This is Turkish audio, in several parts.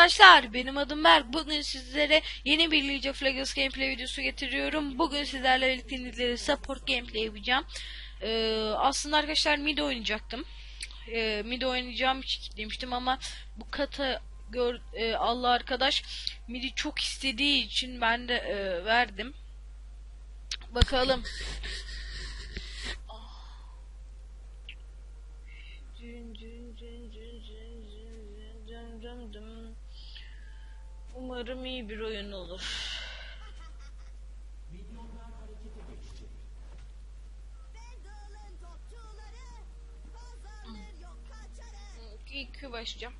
arkadaşlar benim adım Berk. Bugün sizlere yeni bir League of Legends gameplay videosu getiriyorum. Bugün sizlerle birlikte Nidalee'de support gameplay yapacağım. Ee, aslında arkadaşlar mid oynayacaktım. Ee, mid oynayacağım demiştim ama bu kata gör, e, Allah arkadaş midi çok istediği için ben de e, verdim. Bakalım. Umarım iyi bir oyun olur. İlk başlayacağım.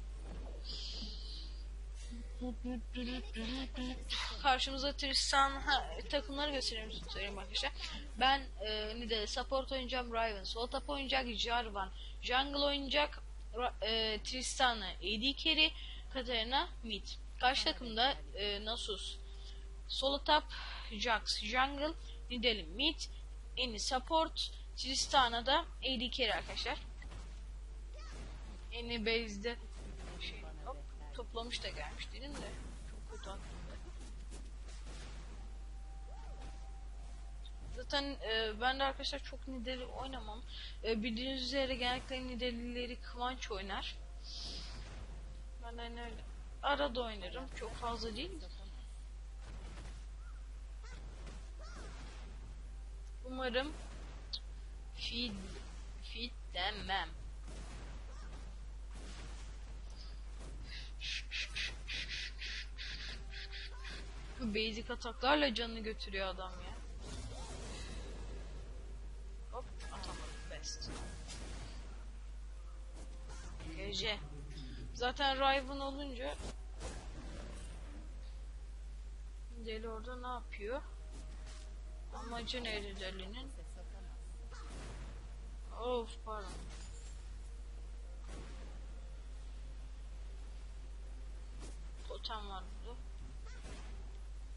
Karşımıza Tristan ha, takımları göstereyim söyleyeyim arkadaşlar. Ben e, Nidalee support oynayacağım. Riven sol top oynayacak. Jarvan jungle oynayacak. E, Tristan'ı AD carry. Katarina mid. Karşı takımda e, Nasus solo Jax jungle, Nidalee mid, Eni support, Tristana da AD carry arkadaşlar. Eni base'de şey, hop, toplamış da gelmiş dedim de çok kötü aklımda. Zaten e, ben de arkadaşlar çok Nidalee oynamam. E, bildiğiniz üzere genellikle Nidalee'leri Kıvanç oynar. Ben de öyle arada oynarım. Çok fazla değil de. Umarım feed feed demem. Bu basic ataklarla canını götürüyor adam ya. Hop atamadım best. GG. Zaten Riven olunca Deli orada ne yapıyor? Amacı neydi delinin? Of pardon. Totem var burada.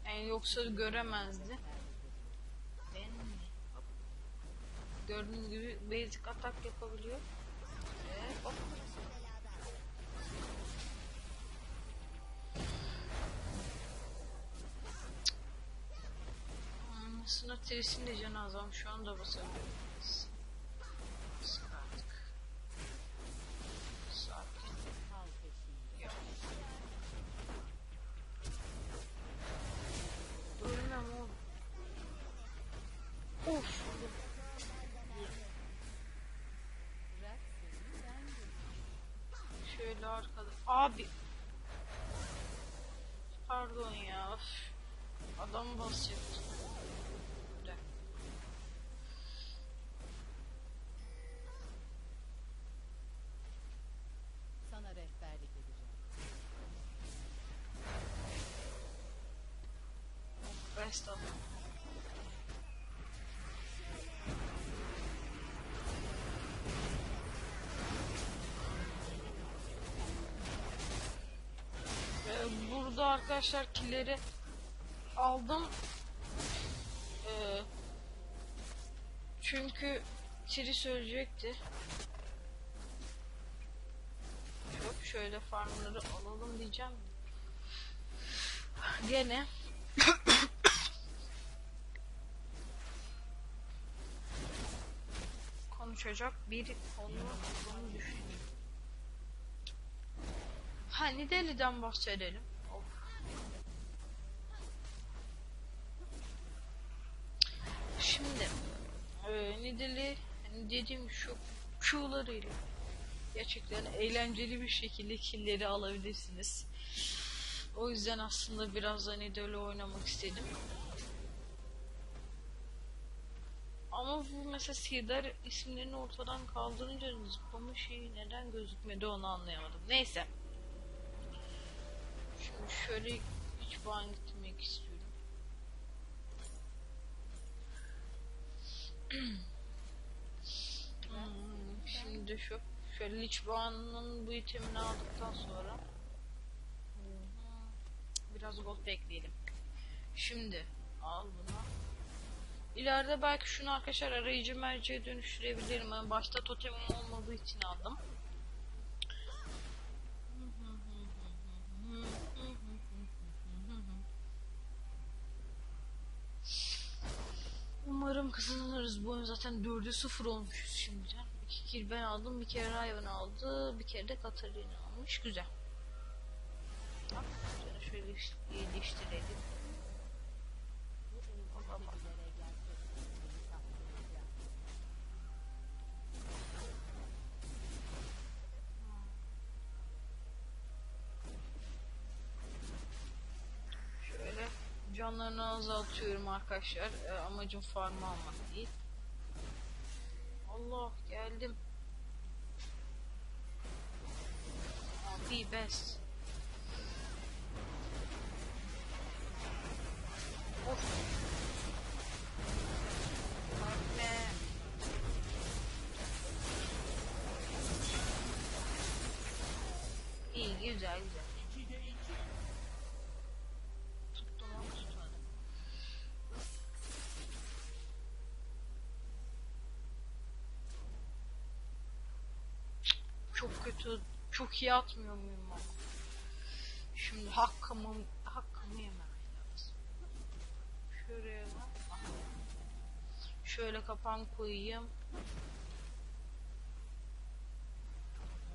Yani yoksa göremezdi. Ben mi? Gördüğünüz gibi basic atak yapabiliyor. Ve hop. Anasını tirisin de canı azam şu anda basamıyoruz. Sık artık. Sakin. Yok. Ölmem oğlum. Of. Şöyle arkada. Abi. Pardon ya. Adam basıyordu. Bir dakika. Sana rehberlik edeceğim. Of. Ee, burada arkadaşlar killeri aldım. Ee, çünkü Tiri söyleyecekti. Çok şöyle farmları alalım diyeceğim. Gene konuşacak bir konu olduğunu düşünüyorum. Ha Nidalee'den bahsedelim. Şimdi e, Nidalee hani dediğim şu Q'larıyla gerçekten eğlenceli bir şekilde killleri alabilirsiniz. O yüzden aslında biraz da Nidalee oynamak istedim. Ama bu mesela Sirdar isimlerini ortadan kaldırınca zıplama şeyi neden gözükmedi onu anlayamadım. Neyse. Şimdi şöyle hiç bağın gitmek istiyorum. Hmm, Şimdi şu şöyle Lich Bağı'nın bu itemini aldıktan sonra biraz gold bekleyelim. Şimdi al bunu. İleride belki şunu arkadaşlar arayıcı merceğe dönüştürebilirim. Yani başta totemim olmadığı için aldım. Umarım kazanırız bu oyun zaten 4'e 0 olmuşuz şimdiden. İki kill ben aldım, bir kere Raven aldı, bir kere de Katarina almış. Güzel. Bak, şöyle şey değiştirelim. Canlarını azaltıyorum arkadaşlar. Ee, amacım farm almak değil. Allah geldim. Abi best. Of. Bak ne. İyi güzel güzel. Tuttum ama tutmadım. Çok kötü, çok iyi atmıyor muyum ama? Şimdi hakkımı, hakkımı yemem lazım. Şuraya. Şöyle kapan koyayım.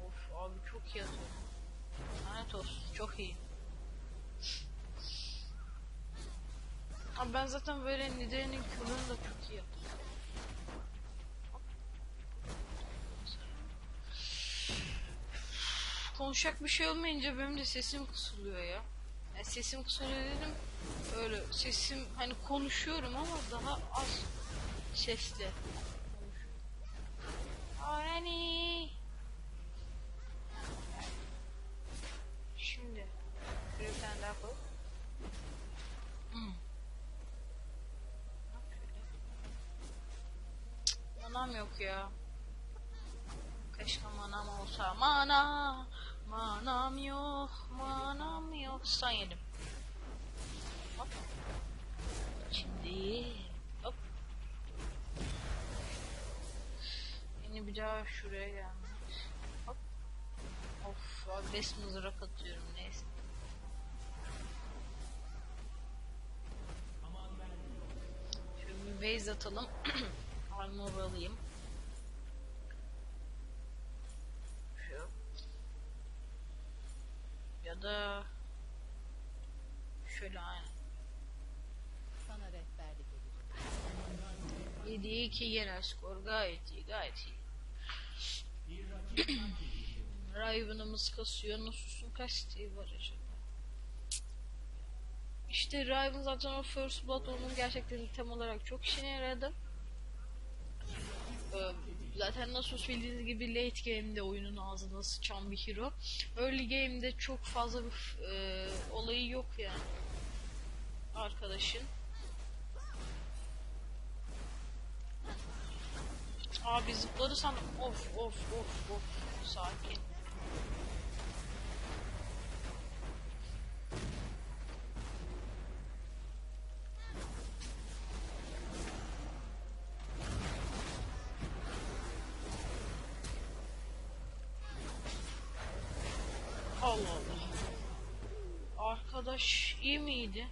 Of abi çok iyi atıyorum. Lanet olsun çok iyi. Abi ben zaten böyle Nidaree'nin Q'larını da çok iyi yapıyorum. Konuşacak bir şey olmayınca benim de sesim kısılıyor ya. Yani sesim kısılıyor dedim. Öyle sesim hani konuşuyorum ama daha az sesle. Arani. Şimdi bir tane daha koy. Manam yok ya. Keşke manam olsa. Mana. Manam yok. Manam yok. Sen yedim. Hop. Şimdi. Hop. Yine bir daha şuraya gelmek. Hop. Of abi beş mızrak atıyorum neyse. Şöyle bir base atalım. Armor alayım. Şu. Ya da şöyle aynen. Sana rehberlik edeceğim. 7'ye 2 yerel skor gayet iyi gayet iyi. Riven'ımız kasıyor. Nasus'un kaç siteyi var acaba? İşte Riven zaten o First Blood onun gerçekten item olarak çok işine yaradı. Ee, zaten Nasus bildiğiniz gibi late game'de oyunun ağzına sıçan bir hero. Early game'de çok fazla bir e, olayı yok yani. Arkadaşın. Abi zıpladı sandım. Of of of of. Sakin. Allah Allah. Arkadaş iyi miydi?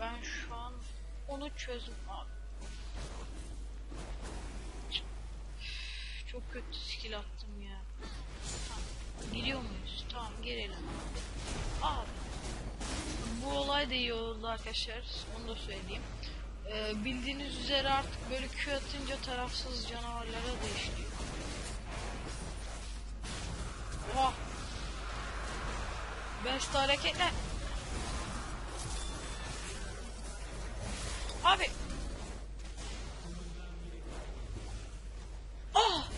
Ben şu an onu çözdüm abi. Çok kötü skill attım ya. Tamam. Giriyor muyuz? Tamam girelim abi. Bu olay da iyi oldu arkadaşlar. Onu da söyleyeyim. Ee, bildiğiniz üzere artık böyle Q atınca tarafsız canavarlara da. Oha. Best hareketler. Abi. Ah!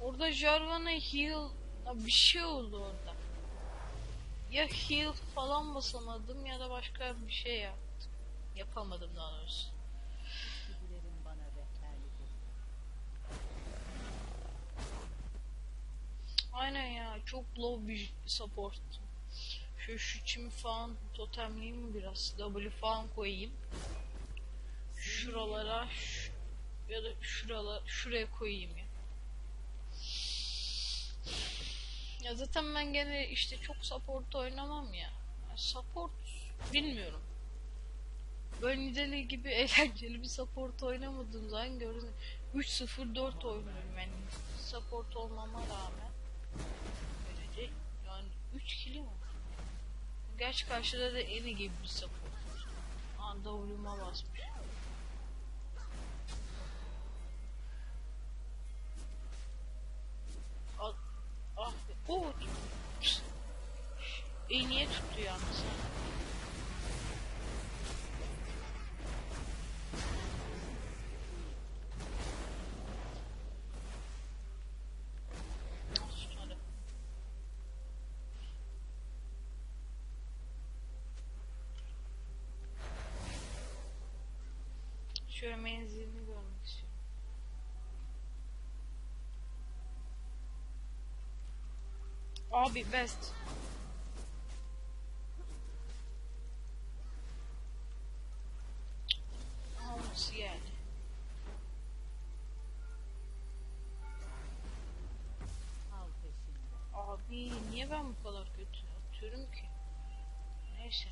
Orada Jarvan'a heal bir şey oldu orada. Ya heal falan basamadım ya da başka bir şey yaptım. Yapamadım daha doğrusu. Çizgilerin bana rehberlik edecek. Aynen ya çok low bir support. Şu şu çimi falan totemleyeyim biraz? W falan koyayım. Şuralara şu- ya da şuralar şuraya koyayım ya. Ya zaten ben gene işte çok support oynamam ya. Support bilmiyorum. Böyle Nidalee gibi eğlenceli bir support oynamadığım zaman gördüm. 3-0-4 oynuyorum yani support olmama rağmen. Öyle de yani 3 kilim var. Gerçi karşıda da Eni gibi bir support var. Aa W'ma basmış. Al, ah, o İyi niye tuttu yalnız? Al, Şöyle menzilini görmek istiyorum. Abi best. Al peşinden. Abi niye ben bu kadar kötü atıyorum ki? Neyse.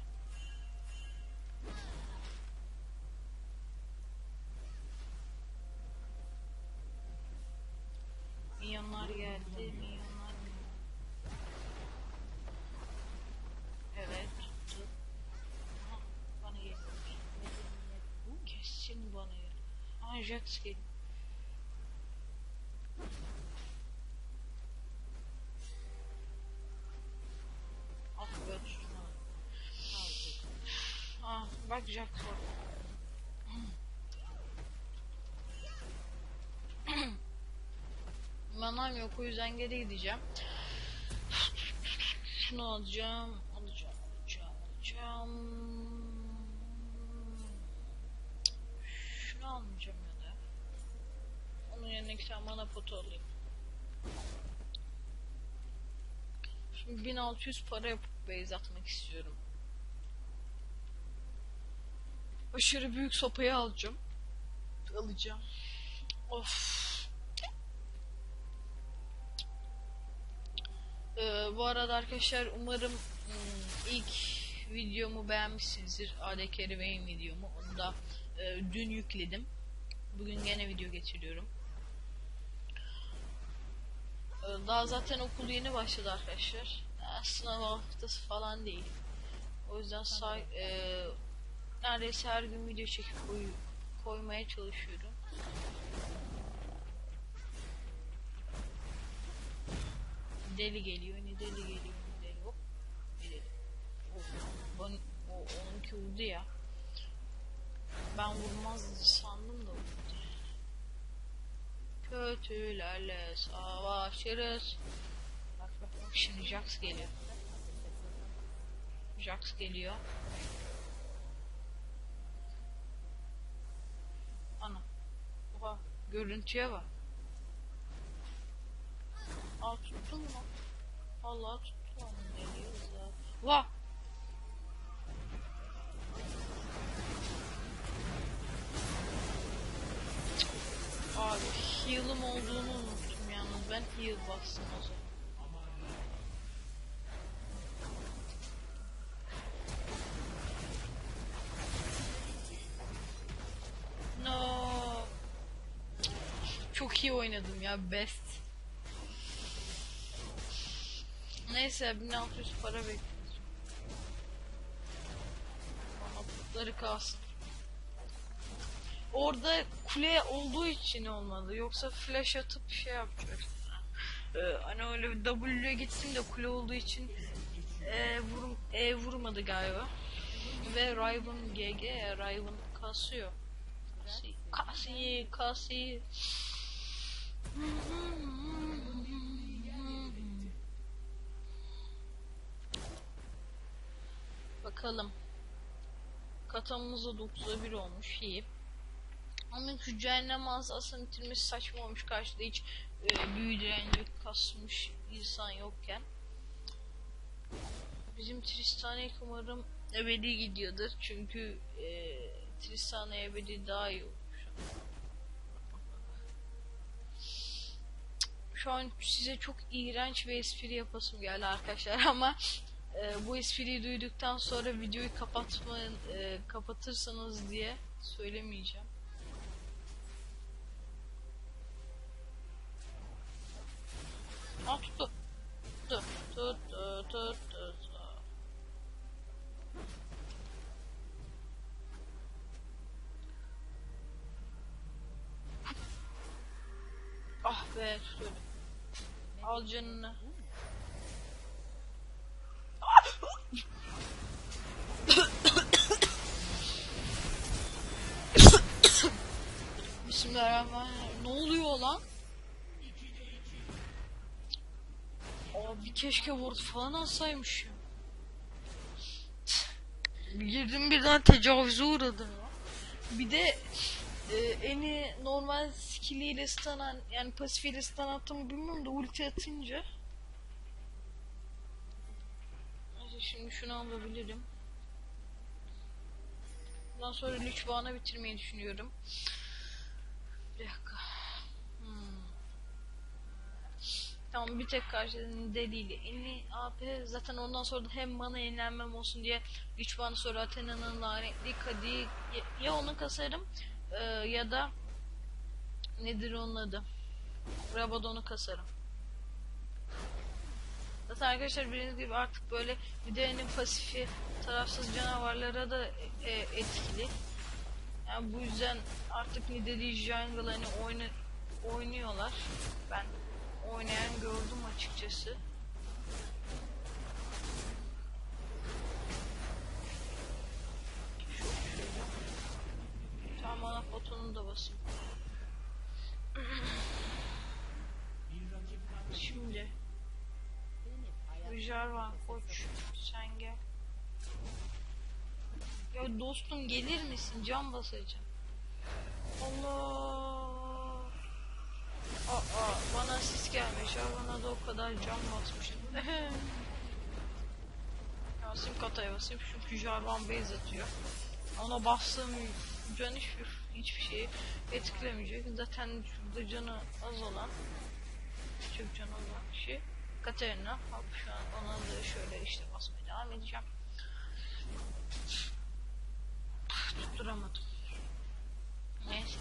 Milyonlar geldi, milyonlar Evet, tuttu. Aha, bana geliyor. Kesin bana geliyor. Jax geliyor. Ah be tutma. Ah bak var. Manam yok o yüzden geri gideceğim. Şunu alacağım, alacağım, alacağım, alacağım. Şunu almayacağım tane mana potu alayım. Şimdi 1600 para yapıp base atmak istiyorum. Aşırı büyük sopayı alacağım. Alacağım. Of. Ee, bu arada arkadaşlar umarım hmm, ilk videomu beğenmişsinizdir. AD Carry videomu. Onu da e, dün yükledim. Bugün gene video getiriyorum. Ee, daha zaten okul yeni başladı arkadaşlar. Daha sınav haftası falan değil. O yüzden say, e, neredeyse her gün video çekip koy, koymaya çalışıyorum. Deli geliyor, ne deli geliyor, ne deli hop. Ne deli. O, o, o, onunki vurdu ya. Ben vurmaz sandım. Kötülerle savaşırız. Bak bak bak şimdi Jax geliyor. Jax geliyor. Ana. Oha. Görüntüye bak. Aa tuttun mu? Allah tuttu lan. Geliyoruz ya. Vah. Abi heal'ım olduğunu unuttum yalnız. Ben heal bastım o zaman. No. Çok iyi oynadım ya best. Neyse 1600 para bekliyoruz. Bana putları kalsın. Orada kule olduğu için olmadı. Yoksa flash atıp şey yapacak. Ee, hani öyle W'ye gittim de kule olduğu için e, vurum, e vurmadı galiba. Ve Riven GG, Riven kasıyor. Kasi, kasi, kasi. Bakalım. Katamımız da 9'a 1 olmuş. iyi. Ama şu cehennem asasını bitirmesi saçma olmuş. Karşıda hiç e, büyü direnci kasmış insan yokken. Bizim Tristane umarım ebedi gidiyordur. Çünkü e, Tristane ebedi daha iyi olmuş. Şu an size çok iğrenç bir espri yapasım geldi arkadaşlar ama e, bu espriyi duyduktan sonra videoyu kapatmayın e, kapatırsanız diye söylemeyeceğim. Aa tuttu. Tuttu. Tuttu. Tuttu. tuttu. Ah be tutuyorum. Al canını. Bismillahirrahmanirrahim. Ne oluyor lan? Abi keşke vurdu falan alsaymış ya. Girdim birden tecavüze uğradım. Bir de e, eni normal skilliyle stun an- yani pasifiyle stun attığımı bilmiyorum da ulti atınca Neyse şimdi şunu alabilirim. Bundan sonra Lich Bağı'na bitirmeyi düşünüyorum. Bir dakika. Hmm. Tamam bir tek karşılığında deliyle. Enli AP zaten ondan sonra da hem mana yenilenmem olsun diye Lich Bağı'nı sonra Athena'nın lanetli kadi ya, onu kasarım e, ya da nedir onun adı? Rabadon'u kasarım. Zaten arkadaşlar bildiğiniz gibi artık böyle videonun pasifi tarafsız canavarlara da e, etkili. Yani bu yüzden artık Nidalee Jungle hani oyna, oynuyorlar. Ben oynayan gördüm açıkçası. Tamam ana fotonunu da basayım. Şimdi Jarvan koç sen gel. Ya dostum gelir misin? Can basacağım. Allah. Aa, bana sis gelmiş. Jarvan'a da o kadar can basmıştım. Yasim kataya basayım çünkü Jarvan base atıyor. Ona bastığım can hiçbir, hiçbir şeyi etkilemeyecek. Zaten şurada canı az olan çok can olan kişi Katerina. Hop şu an ona da şöyle işte basmaya devam edeceğim. Tutturamadım. Neyse.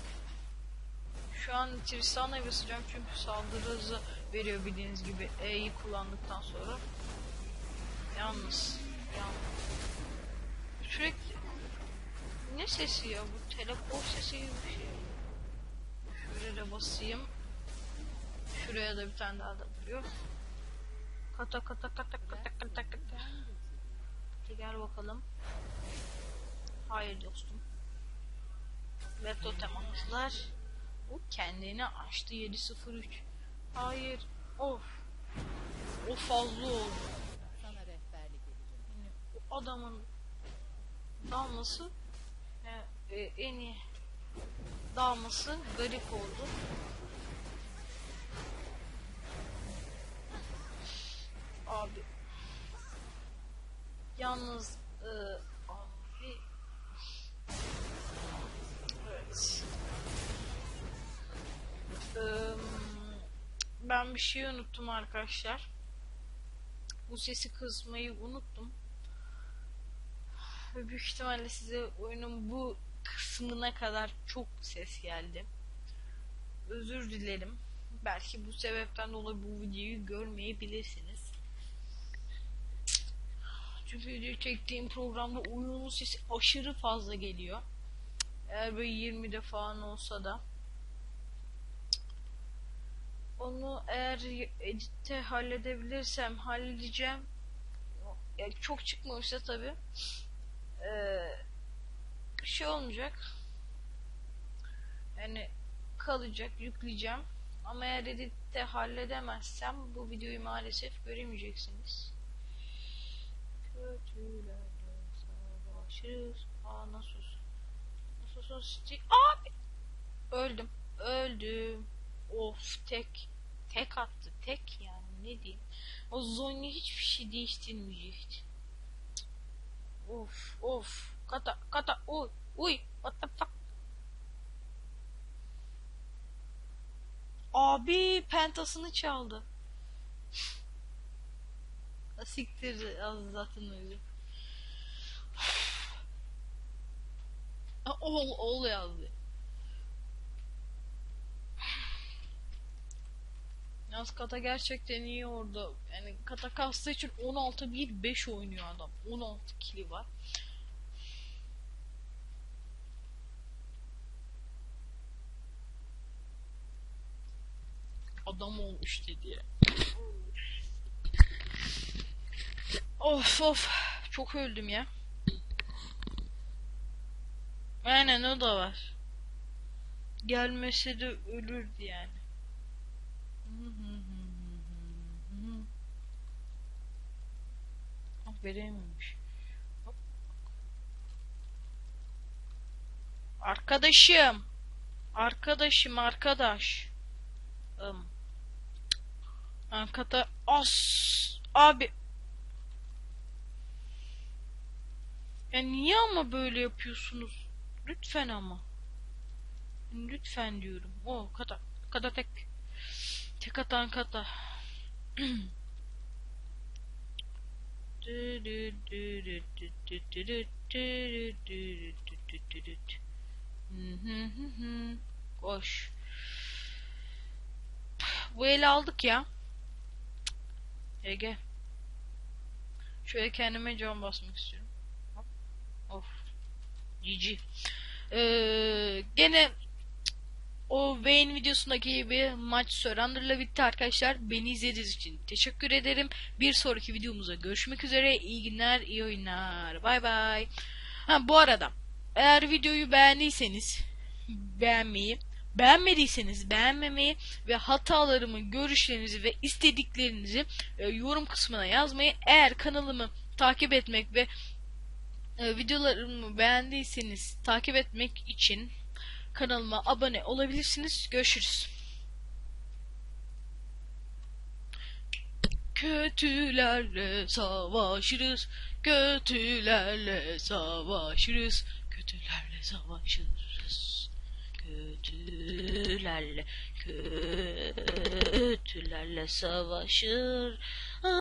Şu an Tristana'ya basacağım çünkü saldırı hızı veriyor bildiğiniz gibi E'yi kullandıktan sonra. Yalnız. Yalnız. Sürekli ne sesi ya bu teleport sesi gibi bir şey. Şuraya da basayım. Şuraya da bir tane daha da vuruyor. Kata kata kata kata kata kata. Hadi gel bakalım. Hayır dostum. Ve totem attılar. O kendini açtı 703. Hayır. Of. O fazla oldu. Sana rehberlik edeceğim. Yani o adamın dalması e, e, en iyi dalması garip oldu. Abi yalnız e, abi evet Eee, ben bir şey unuttum arkadaşlar bu sesi kısmayı unuttum ve büyük ihtimalle size oyunun bu kısmına kadar çok ses geldi. Özür dilerim. Belki bu sebepten dolayı bu videoyu görmeyebilirsiniz. Çünkü video çektiğim programda oyunun sesi aşırı fazla geliyor. Eğer böyle 20'de falan olsa da. Onu eğer editte halledebilirsem halledeceğim. Yani çok çıkmamışsa tabii eee, şey olmayacak. Yani kalacak, yükleyeceğim. Ama eğer editte halledemezsem bu videoyu maalesef göremeyeceksiniz. Kötülerle savaşırız. Aa Nasus. Nasus'un. Abi! Öldüm. Öldüm. Of tek. Tek attı. Tek yani ne diyeyim. O Zonya hiçbir şey değiştirmeyecekti. Of of. Kata kata uy uy what the fuck. Abi pentasını çaldı. Siktir az zaten öyle. Ol ol yazdı. Yalnız Kata gerçekten iyi orada. Yani Kata kastığı için 16-1-5 oynuyor adam. 16 kili var. Adam olmuş dedi. Of of. Çok öldüm ya. Aynen o da var. Gelmese de ölürdü yani. Ah verememiş. Arkadaşım. Arkadaşım arkadaş. Um. Arkada as abi. Ya niye ama böyle yapıyorsunuz? Lütfen ama. Lütfen diyorum. O kata. Kata tek. Tek atan kata. Koş. Bu eli aldık ya. Ege. Şöyle kendime can basmak istiyorum. Of. GG. Ee, gene o Vayne videosundaki gibi maç Surrender'la bitti arkadaşlar. Beni izlediğiniz için teşekkür ederim. Bir sonraki videomuzda görüşmek üzere. İyi günler, iyi oyunlar. Bay bay. Ha bu arada eğer videoyu beğendiyseniz beğenmeyi, beğenmediyseniz beğenmemeyi ve hatalarımı, görüşlerinizi ve istediklerinizi e, yorum kısmına yazmayı. Eğer kanalımı takip etmek ve e, videolarımı beğendiyseniz takip etmek için kanalıma abone olabilirsiniz. Görüşürüz. Kötülerle savaşırız, kötülerle savaşırız, kötülerle savaşırız. Kötülerle, kötülerle savaşır.